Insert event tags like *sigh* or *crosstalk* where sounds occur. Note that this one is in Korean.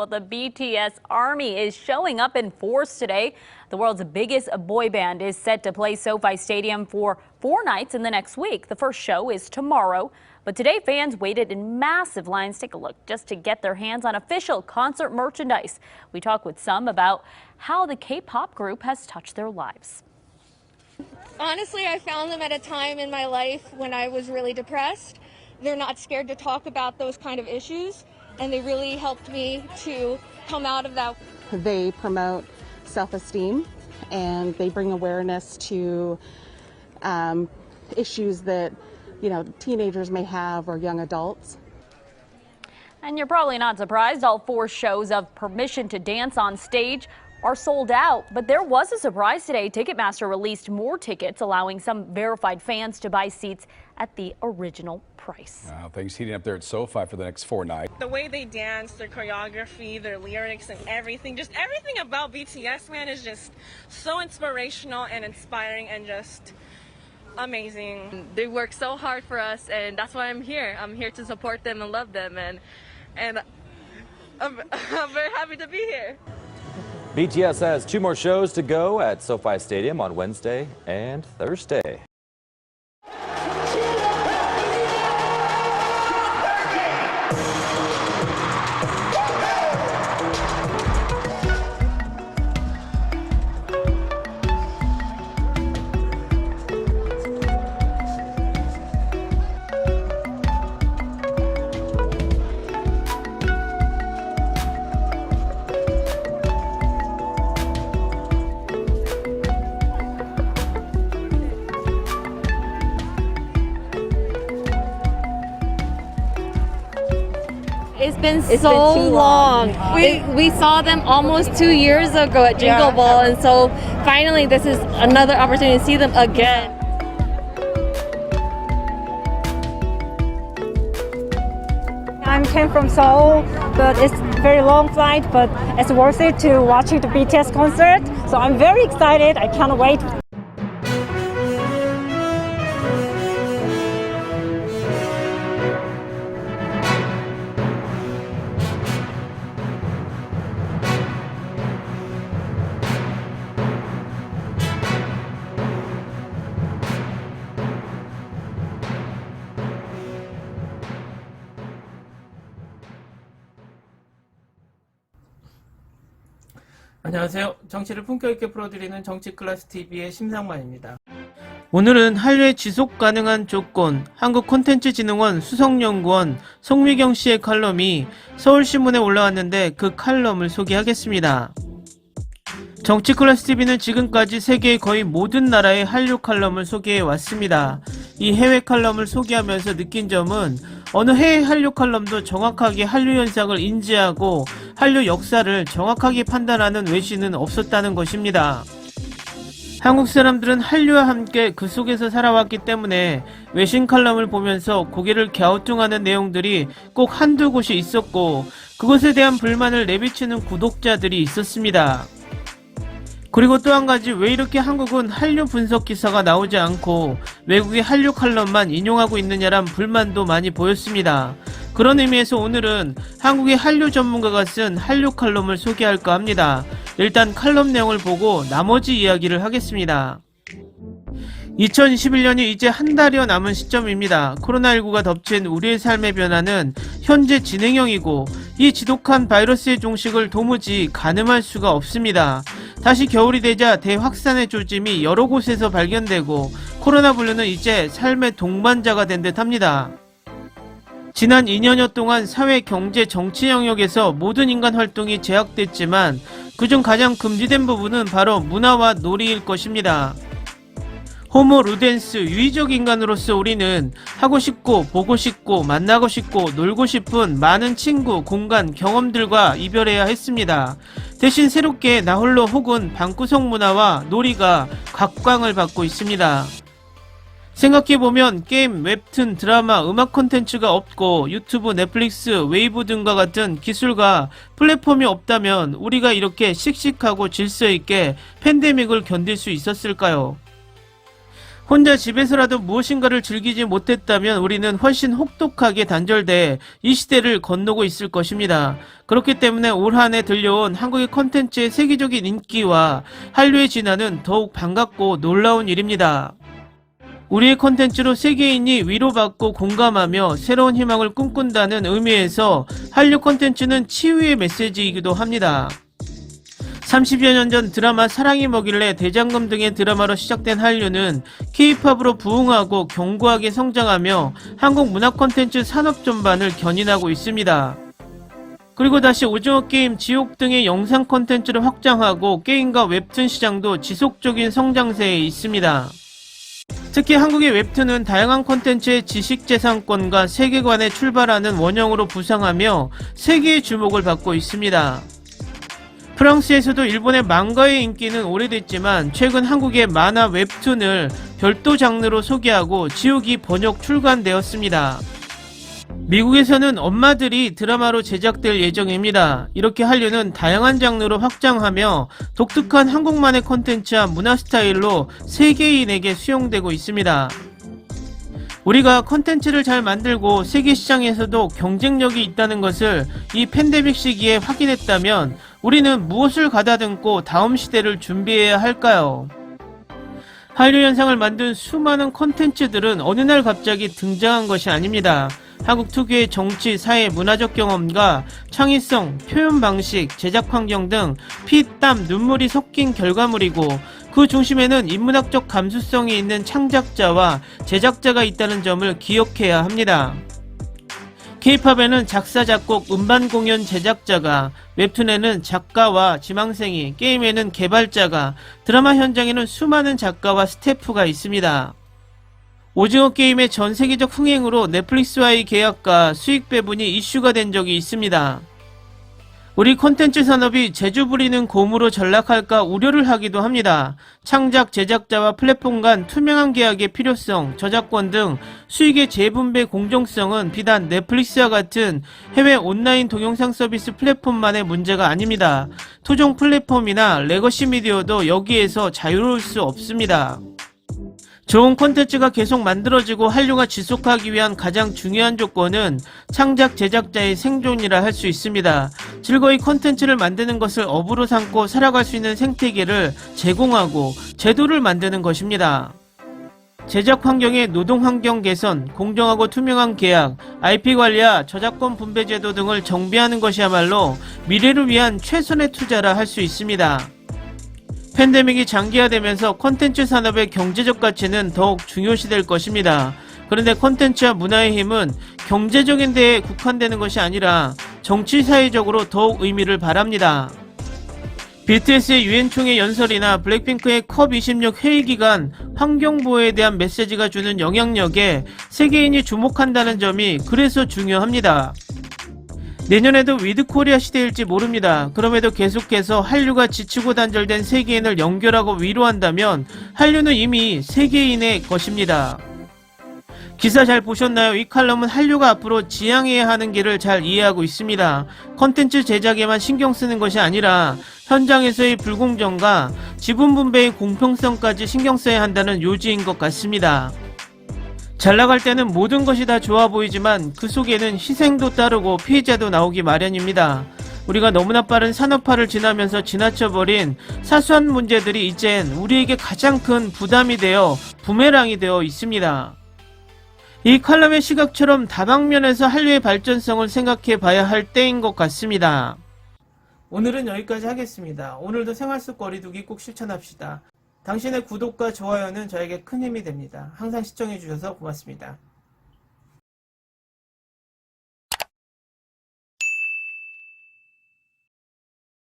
Well, the BTS Army is showing up in force today. The world's biggest boy band is set to play SoFi Stadium for four nights in the next week. The first show is tomorrow. But today, fans waited in massive lines. To take a look just to get their hands on official concert merchandise. We talk with some about how the K pop group has touched their lives. Honestly, I found them at a time in my life when I was really depressed. They're not scared to talk about those kind of issues, and they really helped me to come out of that. They promote self esteem and they bring awareness to um, issues that, you know, teenagers may have or young adults. And you're probably not surprised all four shows of Permission to Dance on stage are sold out. But there was a surprise today. Ticketmaster released more tickets, allowing some verified fans to buy seats at the original price. Wow, things heating up there at SoFi for the next four nights. the way they dance, their choreography, their lyrics, and everything. Just everything about BTS, man, is just so inspirational and inspiring and just amazing. they work so hard for us and that's why I'm here. I'm here to support them and love them and and I'm, *laughs* I'm very happy to be here. BTS has two more shows to go at SoFi Stadium on Wednesday and Thursday. It's been so long. We we saw them almost two years ago at Jingle Ball, and so finally this is another opportunity to see them again. I came from Seoul, but it's very long flight, but it's worth it to watching the BTS concert. So I'm very excited. I can't wait. 안녕하세요. 정치를 품격 있게 풀어드리는 정치 클래스 TV의 심상만입니다. 오늘은 한류의 지속 가능한 조건, 한국콘텐츠진흥원 수석연구원 송미경 씨의 칼럼이 서울신문에 올라왔는데 그 칼럼을 소개하겠습니다. 정치 클래스 TV는 지금까지 세계의 거의 모든 나라의 한류 칼럼을 소개해 왔습니다. 이 해외 칼럼을 소개하면서 느낀 점은 어느 해외 한류 칼럼도 정확하게 한류 현상을 인지하고 한류 역사를 정확하게 판단하는 외신은 없었다는 것입니다. 한국 사람들은 한류와 함께 그 속에서 살아왔기 때문에 외신 칼럼을 보면서 고개를 갸우뚱하는 내용들이 꼭 한두 곳이 있었고 그것에 대한 불만을 내비치는 구독자들이 있었습니다. 그리고 또 한 가지 왜 이렇게 한국은 한류 분석 기사가 나오지 않고 외국의 한류 칼럼만 인용하고 있느냐란 불만도 많이 보였습니다. 그런 의미에서 오늘은 한국의 한류 전문가가 쓴 한류 칼럼을 소개할까 합니다. 일단 칼럼 내용을 보고 나머지 이야기를 하겠습니다. 2021년이 이제 한 달여 남은 시점입니다. 코로나19가 덮친 우리의 삶의 변화는 현재 진행형이고 이 지독한 바이러스의 종식을 도무지 가늠할 수가 없습니다. 다시 겨울이 되자 대확산의 조짐이 여러 곳에서 발견되고 코로나 블루는 이제 삶의 동반자가 된 듯 합니다. 지난 2년여 동안 사회, 경제, 정치 영역에서 모든 인간 활동이 제약됐지만 그중 가장 금지된 부분은 바로 문화와 놀이일 것입니다. 호모 루덴스 유의적 인간으로서 우리는 하고 싶고 보고 싶고 만나고 싶고 놀고 싶은 많은 친구, 공간, 경험들과 이별해야 했습니다. 대신 새롭게 나홀로 혹은 방구석 문화와 놀이가 각광을 받고 있습니다. 생각해보면 게임, 웹툰, 드라마, 음악 콘텐츠가 없고 유튜브, 넷플릭스, 웨이브 등과 같은 기술과 플랫폼이 없다면 우리가 이렇게 씩씩하고 질서있게 팬데믹을 견딜 수 있었을까요? 혼자 집에서라도 무엇인가를 즐기지 못했다면 우리는 훨씬 혹독하게 단절돼 이 시대를 건너고 있을 것입니다. 그렇기 때문에 올 한 해 들려온 한국의 컨텐츠의 세계적인 인기와 한류의 진화는 더욱 반갑고 놀라운 일입니다. 우리의 컨텐츠로 세계인이 위로받고 공감하며 새로운 희망을 꿈꾼다는 의미에서 한류 컨텐츠는 치유의 메시지이기도 합니다. 30여 년 전 드라마 사랑이 뭐길래 대장금 등의 드라마로 시작된 한류는 K-팝으로 부흥하고 견고하게 성장하며 한국 문화 콘텐츠 산업 전반을 견인하고 있습니다. 그리고 다시 오징어 게임, 지옥 등의 영상 콘텐츠를 확장하고 게임과 웹툰 시장도 지속적인 성장세에 있습니다. 특히 한국의 웹툰은 다양한 콘텐츠의 지식재산권과 세계관에 출발하는 원형으로 부상하며 세계의 주목을 받고 있습니다. 프랑스에서도 일본의 망가의 인기는 오래됐지만 최근 한국의 만화 웹툰을 별도 장르로 소개하고 지옥이 번역 출간되었습니다. 미국에서는 엄마들이 드라마로 제작될 예정입니다. 이렇게 한류는 다양한 장르로 확장하며 독특한 한국만의 콘텐츠와 문화 스타일로 세계인에게 수용되고 있습니다. 우리가 콘텐츠를 잘 만들고 세계 시장에서도 경쟁력이 있다는 것을 이 팬데믹 시기에 확인했다면 우리는 무엇을 가다듬고 다음 시대를 준비해야 할까요? 한류 현상을 만든 수많은 콘텐츠들은 어느 날 갑자기 등장한 것이 아닙니다. 한국 특유의 정치, 사회, 문화적 경험과 창의성, 표현 방식, 제작 환경 등 피, 땀, 눈물이 섞인 결과물이고 그 중심에는 인문학적 감수성이 있는 창작자와 제작자가 있다는 점을 기억해야 합니다. K-팝에는 작사, 작곡, 음반 공연 제작자가, 웹툰에는 작가와 지망생이, 게임에는 개발자가, 드라마 현장에는 수많은 작가와 스태프가 있습니다. 오징어 게임의 전 세계적 흥행으로 넷플릭스와의 계약과 수익 배분이 이슈가 된 적이 있습니다. 우리 콘텐츠 산업이 제주 부리는 곰으로 전락할까 우려를 하기도 합니다. 창작 제작자와 플랫폼 간 투명한 계약의 필요성, 저작권 등 수익의 재분배 공정성은 비단 넷플릭스와 같은 해외 온라인 동영상 서비스 플랫폼만의 문제가 아닙니다. 토종 플랫폼이나 레거시 미디어도 여기에서 자유로울 수 없습니다. 좋은 콘텐츠가 계속 만들어지고 한류가 지속하기 위한 가장 중요한 조건은 창작 제작자의 생존이라 할 수 있습니다. 즐거이 콘텐츠를 만드는 것을 업으로 삼고 살아갈 수 있는 생태계를 제공하고 제도를 만드는 것입니다. 제작 환경의 노동 환경 개선, 공정하고 투명한 계약, IP 관리와 저작권 분배 제도 등을 정비하는 것이야말로 미래를 위한 최선의 투자라 할 수 있습니다. 팬데믹이 장기화되면서 콘텐츠 산업의 경제적 가치는 더욱 중요시될 것입니다. 그런데 콘텐츠와 문화의 힘은 경제적인 데에 국한되는 것이 아니라 정치 사회적으로 더욱 의미를 바랍니다. BTS의 유엔총회 연설이나 블랙핑크의 컵26 회의 기간 환경보호에 대한 메시지가 주는 영향력에 세계인이 주목한다는 점이 그래서 중요합니다. 내년에도 위드 코리아 시대일지 모릅니다. 그럼에도 계속해서 한류가 지치고 단절된 세계인을 연결하고 위로한다면 한류는 이미 세계인의 것입니다. 기사 잘 보셨나요? 이 칼럼은 한류가 앞으로 지향해야 하는 길을 잘 이해하고 있습니다. 컨텐츠 제작에만 신경 쓰는 것이 아니라 현장에서의 불공정과 지분 분배의 공평성까지 신경 써야 한다는 요지인 것 같습니다. 잘 나갈 때는 모든 것이 다 좋아 보이지만 그 속에는 희생도 따르고 피해자도 나오기 마련입니다. 우리가 너무나 빠른 산업화를 지나면서 지나쳐버린 사소한 문제들이 이젠 우리에게 가장 큰 부담이 되어 부메랑이 되어 있습니다. 이 칼럼의 시각처럼 다방면에서 한류의 발전성을 생각해 봐야 할 때인 것 같습니다. 오늘은 여기까지 하겠습니다. 오늘도 생활 속 거리두기 꼭 실천합시다. 당신의 구독과 좋아요는 저에게 큰 힘이 됩니다. 항상 시청해주셔서 고맙습니다.